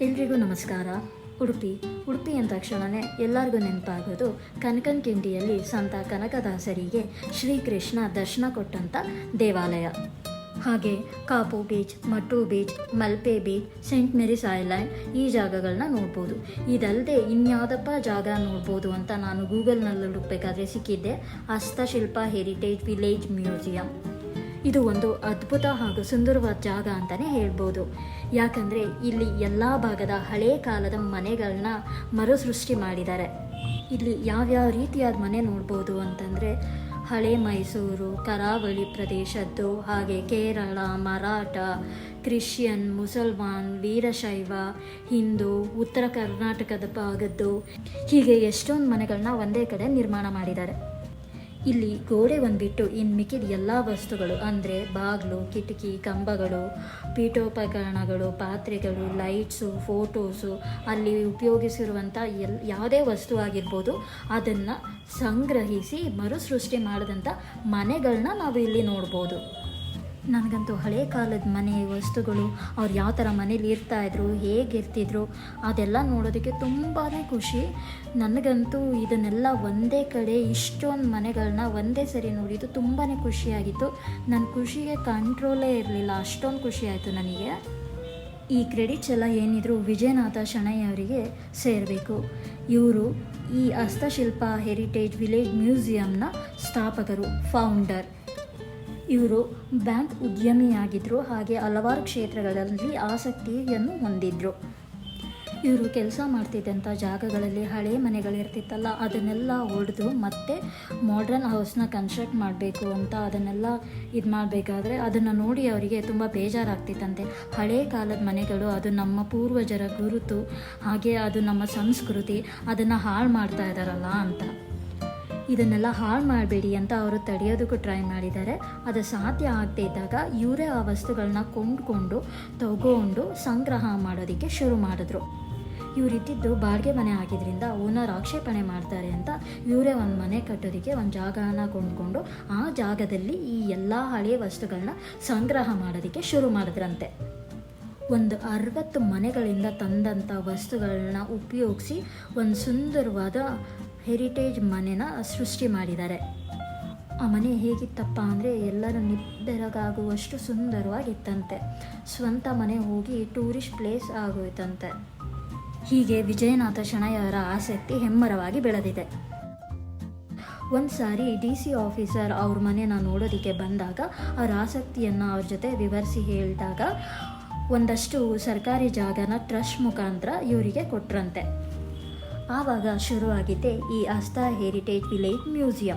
ಎಲ್ರಿಗೂ ನಮಸ್ಕಾರ. ಉಡುಪಿ ಉಡುಪಿ ಅಂದ ತಕ್ಷಣವೇ ಎಲ್ಲರಿಗೂ ನೆನಪಾಗೋದು ಕನಕನ್ ಕಿಂಡಿಯಲ್ಲಿ ಸಂತ ಕನಕದಾಸರಿಗೆ ಶ್ರೀಕೃಷ್ಣ ದರ್ಶನ ಕೊಟ್ಟಂಥ ದೇವಾಲಯ. ಹಾಗೆ Kapu beach, Mattu beach, Malpe beach, Saint Mary's island ಈ ಜಾಗಗಳನ್ನ ನೋಡ್ಬೋದು. ಇದಲ್ಲದೆ ಇನ್ಯಾವುದಪ್ಪ ಜಾಗ ನೋಡ್ಬೋದು ಅಂತ ನಾನು ಗೂಗಲ್ನಲ್ಲಿ ಹುಡುಕ್ಬೇಕಾದ್ರೆ ಸಿಕ್ಕಿದ್ದೆ ಹಸ್ತಶಿಲ್ಪ ಹೆರಿಟೇಜ್ ವಿಲೇಜ್ ಮ್ಯೂಸಿಯಂ. ಇದು ಒಂದು ಅದ್ಭುತ ಹಾಗೂ ಸುಂದರವಾದ ಜಾಗ ಅಂತಲೇ ಹೇಳ್ಬೋದು. ಯಾಕಂದರೆ ಇಲ್ಲಿ ಎಲ್ಲ ಭಾಗದ ಹಳೇ ಕಾಲದ ಮನೆಗಳನ್ನ ಮರುಸೃಷ್ಟಿ ಮಾಡಿದ್ದಾರೆ. ಇಲ್ಲಿ ಯಾವ್ಯಾವ ರೀತಿಯಾದ ಮನೆ ನೋಡ್ಬೋದು ಅಂತಂದರೆ ಹಳೆ ಮೈಸೂರು, ಕರಾವಳಿ ಪ್ರದೇಶದ್ದು ಹಾಗೆ ಕೇರಳ, ಮರಾಠ, ಕ್ರಿಶ್ಚಿಯನ್, ಮುಸಲ್ಮಾನ್, ವೀರಶೈವ, ಹಿಂದೂ, ಉತ್ತರ ಕರ್ನಾಟಕದ ಭಾಗದ್ದು ಹೀಗೆ ಎಷ್ಟೊಂದು ಮನೆಗಳನ್ನ ಒಂದೇ ಕಡೆ ನಿರ್ಮಾಣ ಮಾಡಿದ್ದಾರೆ. ಇಲ್ಲಿ ಗೋಡೆ ಬಂದ್ಬಿಟ್ಟು ಇನ್ನು ಮಿಕ್ಕಿದ ಎಲ್ಲ ವಸ್ತುಗಳು, ಅಂದರೆ ಬಾಗಿಲು, ಕಿಟಕಿ, ಕಂಬಗಳು, ಪೀಠೋಪಕರಣಗಳು, ಪಾತ್ರೆಗಳು, ಲೈಟ್ಸು, ಫೋಟೋಸು, ಅಲ್ಲಿ ಉಪಯೋಗಿಸಿರುವಂಥ ಎಲ್, ಯಾವುದೇ ವಸ್ತು ಆಗಿರ್ಬೋದು, ಅದನ್ನು ಸಂಗ್ರಹಿಸಿ ಮರುಸೃಷ್ಟಿ ಮಾಡಿದಂಥ ಮನೆಗಳನ್ನ ನಾವು ಇಲ್ಲಿ ನೋಡ್ಬೋದು. ನನಗಂತೂ ಹಳೆ ಕಾಲದ ಮನೆ ವಸ್ತುಗಳು, ಅವ್ರು ಯಾವ ಥರ ಮನೇಲಿ ಇರ್ತಾಯಿದ್ರು ಹೇಗಿರ್ತಿದ್ರು ಅದೆಲ್ಲ ನೋಡೋದಕ್ಕೆ ತುಂಬಾ ಖುಷಿ. ನನಗಂತೂ ಇದನ್ನೆಲ್ಲ ಒಂದೇ ಕಡೆ ಇಷ್ಟೊಂದು ಮನೆಗಳನ್ನ ಒಂದೇ ಸರಿ ನೋಡಿದ್ದು ತುಂಬಾ ಖುಷಿಯಾಗಿತ್ತು. ನನ್ನ ಖುಷಿಗೆ ಕಂಟ್ರೋಲೇ ಇರಲಿಲ್ಲ, ಅಷ್ಟೊಂದು ಖುಷಿಯಾಯಿತು ನನಗೆ. ಈ ಕ್ರೆಡಿಟ್ಸ್ ಎಲ್ಲ ಏನಿದ್ರು ವಿಜಯನಾಥ ಶಣೈ ಅವರಿಗೆ ಸೇರಬೇಕು. ಇವರು ಈ ಹಸ್ತಶಿಲ್ಪ ಹೆರಿಟೇಜ್ ವಿಲೇಜ್ ಮ್ಯೂಸಿಯಂನ ಸ್ಥಾಪಕರು ಫೌಂಡರ್ ಇವರು ಬ್ಯಾಂಕ್ ಉದ್ಯಮಿಯಾಗಿದ್ದರು ಹಾಗೆ ಹಲವಾರು ಕ್ಷೇತ್ರಗಳಲ್ಲಿ ಆಸಕ್ತಿಯನ್ನು ಹೊಂದಿದ್ದರು ಇವರು ಕೆಲಸ ಮಾಡ್ತಿದ್ದಂಥ ಜಾಗಗಳಲ್ಲಿ ಹಳೆ ಮನೆಗಳಿರ್ತಿತ್ತಲ್ಲ, ಅದನ್ನೆಲ್ಲ ಒಡೆದು ಮತ್ತೆ ಮಾಡ್ರನ್ ಹೌಸ್ನ ಕನ್ಸ್ಟ್ರಕ್ಟ್ ಮಾಡಬೇಕು ಅಂತ ಅದನ್ನೆಲ್ಲ ಇದು ಮಾಡಬೇಕಾದ್ರೆ ಅದನ್ನು ನೋಡಿ ಅವರಿಗೆ ತುಂಬ ಬೇಜಾರಾಗ್ತಿತ್ತಂತೆ. ಹಳೆ ಕಾಲದ ಮನೆಗಳು, ಅದು ನಮ್ಮ ಪೂರ್ವಜರ ಗುರುತು, ಹಾಗೆ ಅದು ನಮ್ಮ ಸಂಸ್ಕೃತಿ, ಅದನ್ನು ಹಾಳು ಮಾಡ್ತಾ ಇದ್ದಾರಲ್ಲ ಅಂತ. ಇದನ್ನೆಲ್ಲ ಹಾಳು ಮಾಡಬೇಡಿ ಅಂತ ಅವರು ತಡೆಯೋದಕ್ಕೂ ಟ್ರೈ ಮಾಡಿದ್ದಾರೆ. ಅದು ಸಾಧ್ಯ ಆಗದೇ ಇದ್ದಾಗ ಇವರೇ ಆ ವಸ್ತುಗಳನ್ನ ಕೊಂಡ್ಕೊಂಡು, ತಗೊಂಡು ಸಂಗ್ರಹ ಮಾಡೋದಕ್ಕೆ ಶುರು ಮಾಡಿದ್ರು. ಇವರಿದ್ದಿದ್ದು ಬಾಡಿಗೆ ಮನೆ ಆಗಿದ್ದರಿಂದ ಓನರ್ ಆಕ್ಷೇಪಣೆ ಮಾಡ್ತಾರೆ ಅಂತ ಇವರೇ ಒಂದು ಮನೆ ಕಟ್ಟೋದಕ್ಕೆ ಒಂದು ಜಾಗನ ಕೊಂಡ್ಕೊಂಡು, ಆ ಜಾಗದಲ್ಲಿ ಈ ಎಲ್ಲ ಹಳೆಯ ವಸ್ತುಗಳನ್ನ ಸಂಗ್ರಹ ಮಾಡೋದಕ್ಕೆ ಶುರು ಮಾಡಿದ್ರಂತೆ. ಒಂದು ಅರವತ್ತು ಮನೆಗಳಿಂದ ತಂದಂಥ ವಸ್ತುಗಳನ್ನ ಉಪಯೋಗಿಸಿ, ಒಂದು ಸುಂದರವಾದ ಹೆರಿಟೇಜ್ ಮನೆನ ಸೃಷ್ಟಿ ಮಾಡಿದ್ದಾರೆ. ಆ ಮನೆ ಹೇಗಿತ್ತಪ್ಪ ಅಂದರೆ ಎಲ್ಲರೂ ನಿಬ್ಬೆರಗಾಗುವಷ್ಟು ಸುಂದರವಾಗಿತ್ತಂತೆ. ಸ್ವಂತ ಮನೆ ಹೋಗಿ ಟೂರಿಸ್ಟ್ ಪ್ಲೇಸ್ ಆಗೋಯ್ತಂತೆ. ಹೀಗೆ ವಿಜಯನಾಥ ಶಣಯ್ಯವರ ಆಸಕ್ತಿ ಹೆಮ್ಮರವಾಗಿ ಬೆಳೆದಿದೆ. ಒಂದು ಸಾರಿ ಡಿ ಸಿ ಆಫೀಸರ್ ಅವ್ರ ಮನೆನ ನೋಡೋದಕ್ಕೆ ಬಂದಾಗ ಅವ್ರ ಆಸಕ್ತಿಯನ್ನು ಅವ್ರ ಜೊತೆ ವಿವರಿಸಿ ಹೇಳಿದಾಗ ಒಂದಷ್ಟು ಸರ್ಕಾರಿ ಜಾಗನ ಟ್ರಸ್ಟ್ ಮುಖಾಂತರ ಇವರಿಗೆ ಕೊಟ್ರಂತೆ. ಆವಾಗ ಶುರುವಾಗಿದ್ದೆ ಈ ಅಸ್ತ ಹೆರಿಟೇಜ್ ವಿಲೇಜ್ ಮ್ಯೂಸಿಯಂ.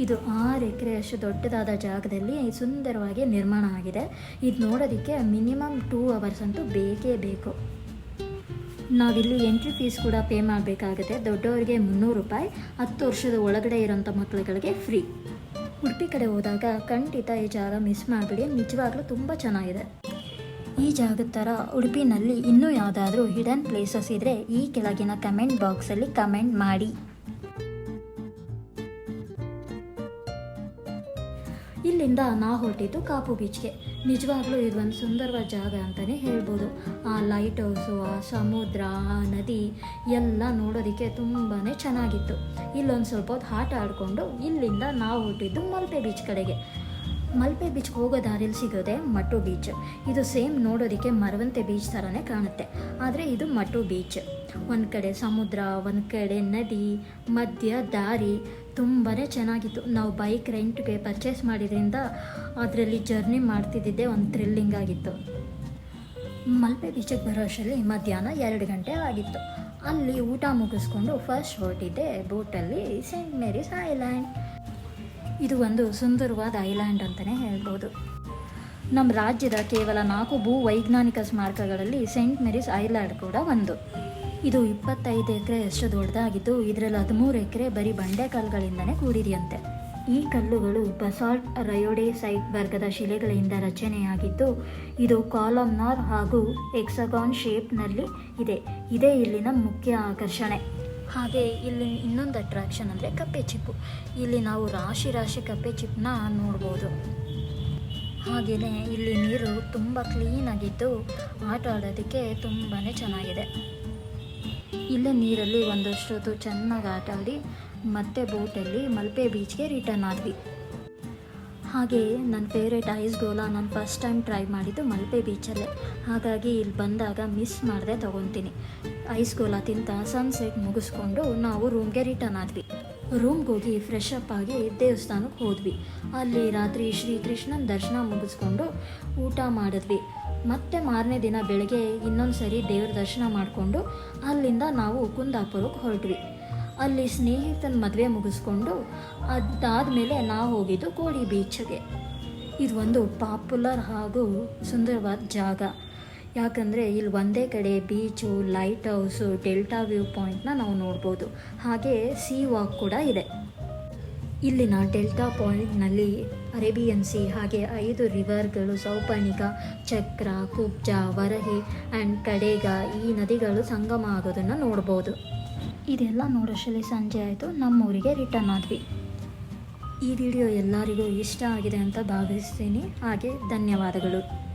ಇದು ಆರು ಎಕರೆಯಷ್ಟು ದೊಡ್ಡದಾದ ಜಾಗದಲ್ಲಿ ಸುಂದರವಾಗಿ ನಿರ್ಮಾಣ ಆಗಿದೆ. ಇದು ನೋಡೋದಕ್ಕೆ ಮಿನಿಮಮ್ ಟೂ ಅವರ್ಸ್ ಅಂತೂ ಬೇಕೇ ಬೇಕು. ನಾವಿಲ್ಲಿ ಎಂಟ್ರಿ ಫೀಸ್ ಕೂಡ ಪೇ ಮಾಡಬೇಕಾಗುತ್ತೆ. ದೊಡ್ಡವರಿಗೆ ಮುನ್ನೂರು ರೂಪಾಯಿ, ಹತ್ತು ವರ್ಷದ ಒಳಗಡೆ ಇರೋಂಥ ಮಕ್ಕಳುಗಳಿಗೆ ಫ್ರೀ. ಉಡುಪಿ ಕಡೆ ಹೋದಾಗ ಖಂಡಿತ ಈ ಜಾಗ ಮಿಸ್ ಮಾಡಿಬಿಡಿ. ನಿಜವಾಗ್ಲೂ ತುಂಬ ಚೆನ್ನಾಗಿದೆ. ಈ ಜಾಗದ ಥರ ಉಡುಪಿನಲ್ಲಿ ಇನ್ನೂ ಯಾವುದಾದ್ರೂ ಹಿಡನ್ ಪ್ಲೇಸಸ್ ಇದ್ದರೆ ಈ ಕೆಳಗಿನ ಕಮೆಂಟ್ ಬಾಕ್ಸಲ್ಲಿ ಕಮೆಂಟ್ ಮಾಡಿ. ಇಲ್ಲಿಂದ ನಾ ಹೊರಟಿದ್ದು ಕಾಪು ಬೀಚ್ಗೆ ನಿಜವಾಗ್ಲೂ ಇದು ಒಂದು ಸುಂದರವಾದ ಜಾಗ ಅಂತಲೇ ಹೇಳ್ಬೋದು. ಆ ಲೈಟ್ ಹೌಸು ಆ ಸಮುದ್ರ, ಆ ನದಿ ಎಲ್ಲ ನೋಡೋದಕ್ಕೆ ತುಂಬಾ ಚೆನ್ನಾಗಿತ್ತು. ಇಲ್ಲೊಂದು ಸ್ವಲ್ಪ ಹೊತ್ತು ಆಟ ಆಡಿಕೊಂಡು ಇಲ್ಲಿಂದ ನಾವು ಹೊರಟಿದ್ದು ಮಲ್ಪೆ ಬೀಚ್ ಕಡೆಗೆ. ಮಲ್ಪೆ ಬೀಚ್ಗೆ ಹೋಗೋ ದಾರಿಯಲ್ಲಿ ಸಿಗೋದೆ ಮಟ್ಟು ಬೀಚ್ ಇದು ಸೇಮ್ ನೋಡೋದಕ್ಕೆ ಮರವಂತೆ ಬೀಚ್ ಥರನೇ ಕಾಣುತ್ತೆ. ಆದರೆ ಇದು ಮಟ್ಟು ಬೀಚ್ ಒಂದು ಕಡೆ ಸಮುದ್ರ, ಒಂದು ಕಡೆ ನದಿ, ಮಧ್ಯ ದಾರಿ. ತುಂಬಾ ಚೆನ್ನಾಗಿತ್ತು. ನಾವು ಬೈಕ್ ರೆಂಟ್ಗೆ ಪರ್ಚೇಸ್ ಮಾಡಿದ್ರಿಂದ ಅದರಲ್ಲಿ ಜರ್ನಿ ಮಾಡ್ತಿದ್ದಿದ್ದೇ ಒಂದು ಥ್ರಿಲ್ಲಿಂಗ್ ಆಗಿತ್ತು. ಮಲ್ಪೆ ಬೀಚಿಗೆ ಬರೋ ಅಷ್ಟರಲ್ಲಿ ಮಧ್ಯಾಹ್ನ ಎರಡು ಗಂಟೆ ಆಗಿತ್ತು. ಅಲ್ಲಿ ಊಟ ಮುಗಿಸ್ಕೊಂಡು ಫಸ್ಟ್ ಹೊರಟಿದ್ದೆ ಬೋಟಲ್ಲಿ ಸೇಂಟ್ ಮೇರಿಸ್ ಐಲ್ಯಾಂಡ್ ಇದು ಒಂದು ಸುಂದರವಾದ ಐಲ್ಯಾಂಡ್ ಅಂತಲೇ ಹೇಳ್ಬೋದು. ನಮ್ಮ ರಾಜ್ಯದ ಕೇವಲ ನಾಲ್ಕು ಭೂ ವೈಜ್ಞಾನಿಕ ಸ್ಮಾರಕಗಳಲ್ಲಿ ಸೆಂಟ್ ಮೇರಿಸ್ ಐಲ್ಯಾಂಡ್ ಕೂಡ ಒಂದು. ಇದು ಇಪ್ಪತ್ತೈದು ಎಕರೆ ಅಷ್ಟು ದೊಡ್ಡದಾಗಿದ್ದು, ಇದರಲ್ಲಿ ಹದಿಮೂರು ಎಕರೆ ಬರೀ ಬಂಡೆಕಲ್ಲುಗಳಿಂದನೇ ಕೂಡಿದೆಯಂತೆ. ಈ ಕಲ್ಲುಗಳು ಬಸಾಲ್ಟ್ ರಯೋಡೇಸೈಟ್ ವರ್ಗದ ಶಿಲೆಗಳಿಂದ ರಚನೆಯಾಗಿದ್ದು, ಇದು ಕಾಲಮ್ನಾರ್ ಹಾಗೂ ಎಕ್ಸಗಾನ್ ಶೇಪ್ನಲ್ಲಿ ಇದೆ. ಇದೇ ಇಲ್ಲಿನ ಮುಖ್ಯ ಆಕರ್ಷಣೆ. ಹಾಗೆ ಇಲ್ಲಿ ಇನ್ನೊಂದು ಅಟ್ರಾಕ್ಷನ್ ಅಂದರೆ ಕಪ್ಪೆ ಚಿಪ್ಪು ಇಲ್ಲಿ ನಾವು ರಾಶಿ ರಾಶಿ ಕಪ್ಪೆ ಚಿಪ್ಪನ್ನ ನೋಡ್ಬೋದು. ಹಾಗೆಯೇ ಇಲ್ಲಿ ನೀರು ತುಂಬ ಕ್ಲೀನಾಗಿದ್ದು ಆಟ ಆಡೋದಕ್ಕೆ ತುಂಬಾ ಚೆನ್ನಾಗಿದೆ. ಇಲ್ಲೇ ನೀರಲ್ಲಿ ಒಂದಷ್ಟು ಹೊತ್ತು ಚೆನ್ನಾಗಿ ಆಟ ಆಡಿ ಮತ್ತೆ ಬೋಟಲ್ಲಿ ಮಲ್ಪೆ ಬೀಚ್ಗೆ ರಿಟರ್ನ್ ಆದ್ವಿ. ಹಾಗೆ ನನ್ನ ಫೇವ್ರೇಟ್ ಐಸ್ ಗೋಲಾ ನಾನು ಫಸ್ಟ್ ಟೈಮ್ ಟ್ರೈ ಮಾಡಿದ್ದು ಮಲ್ಪೆ ಬೀಚಲ್ಲೇ ಹಾಗಾಗಿ ಇಲ್ಲಿ ಬಂದಾಗ ಮಿಸ್ ಮಾಡದೆ ತೊಗೊತೀನಿ. ಐಸ್ ಗೋಲಾ ತಿಂತ ಸನ್ಸೆಟ್ ಮುಗಿಸ್ಕೊಂಡು ನಾವು ರೂಮ್ಗೆ ರಿಟರ್ನ್ ಆದ್ವಿ. ರೂಮ್ಗೆ ಹೋಗಿ ಫ್ರೆಶ್ ಅಪ್ ಆಗಿ ದೇವಸ್ಥಾನಕ್ಕೆ ಹೋದ್ವಿ. ಅಲ್ಲಿ ರಾತ್ರಿ ಶ್ರೀಕೃಷ್ಣನ ದರ್ಶನ ಮುಗಿಸ್ಕೊಂಡು ಊಟ ಮಾಡಿದ್ವಿ. ಮತ್ತೆ ಮಾರನೇ ದಿನ ಬೆಳಗ್ಗೆ ಇನ್ನೊಂದು ಸರಿ ದೇವ್ರ ದರ್ಶನ ಮಾಡಿಕೊಂಡು ಅಲ್ಲಿಂದ ನಾವು ಕುಂದಾಪುರಕ್ಕೆ ಹೊರಟ್ವಿ. ಅಲ್ಲಿ ಸ್ನೇಹಿತನ ಮದುವೆ ಮುಗಿಸ್ಕೊಂಡು ಅದಾದಮೇಲೆ ನಾವು ಹೋಗಿದ್ದು ಕೋಡಿ ಬೀಚ್ಗೆ. ಇದು ಒಂದು ಪಾಪ್ಯುಲರ್ ಹಾಗೂ ಸುಂದರವಾದ ಜಾಗ. ಯಾಕಂದರೆ ಇಲ್ಲಿ ಒಂದೇ ಕಡೆ beach lighthouse delta view ಪಾಯಿಂಟ್ನ ನಾವು ನೋಡ್ಬೋದು. ಹಾಗೆ ಸಿ ವಾಕ್ ಕೂಡ ಇದೆ. ಇಲ್ಲಿನ ಡೆಲ್ಟಾ ಪಾಯಿಂಟ್ನಲ್ಲಿ ಅರೇಬಿಯನ್ ಸಿ ಹಾಗೆ ಐದು ರಿವರ್ಗಳು ಸೌಪರ್ಣಿಕ ಚಕ್ರ, ಕುಬ್ಜ, ವರಹಿ ಆ್ಯಂಡ್ ಕಡೇಗ ಈ ನದಿಗಳು ಸಂಗಮ ಆಗೋದನ್ನು ನೋಡ್ಬೋದು. ಇದೆಲ್ಲ ನೋಡೋಷ್ಟರಲ್ಲಿ ಸಂಜೆ ಆಯಿತು, ನಮ್ಮೂರಿಗೆ ರಿಟರ್ನ್ ಆದ್ವಿ. ಈ ವಿಡಿಯೋ ಎಲ್ಲರಿಗೂ ಇಷ್ಟ ಆಗಿದೆ ಅಂತ ಭಾವಿಸ್ತೀನಿ. ಹಾಗೆ ಧನ್ಯವಾದಗಳು.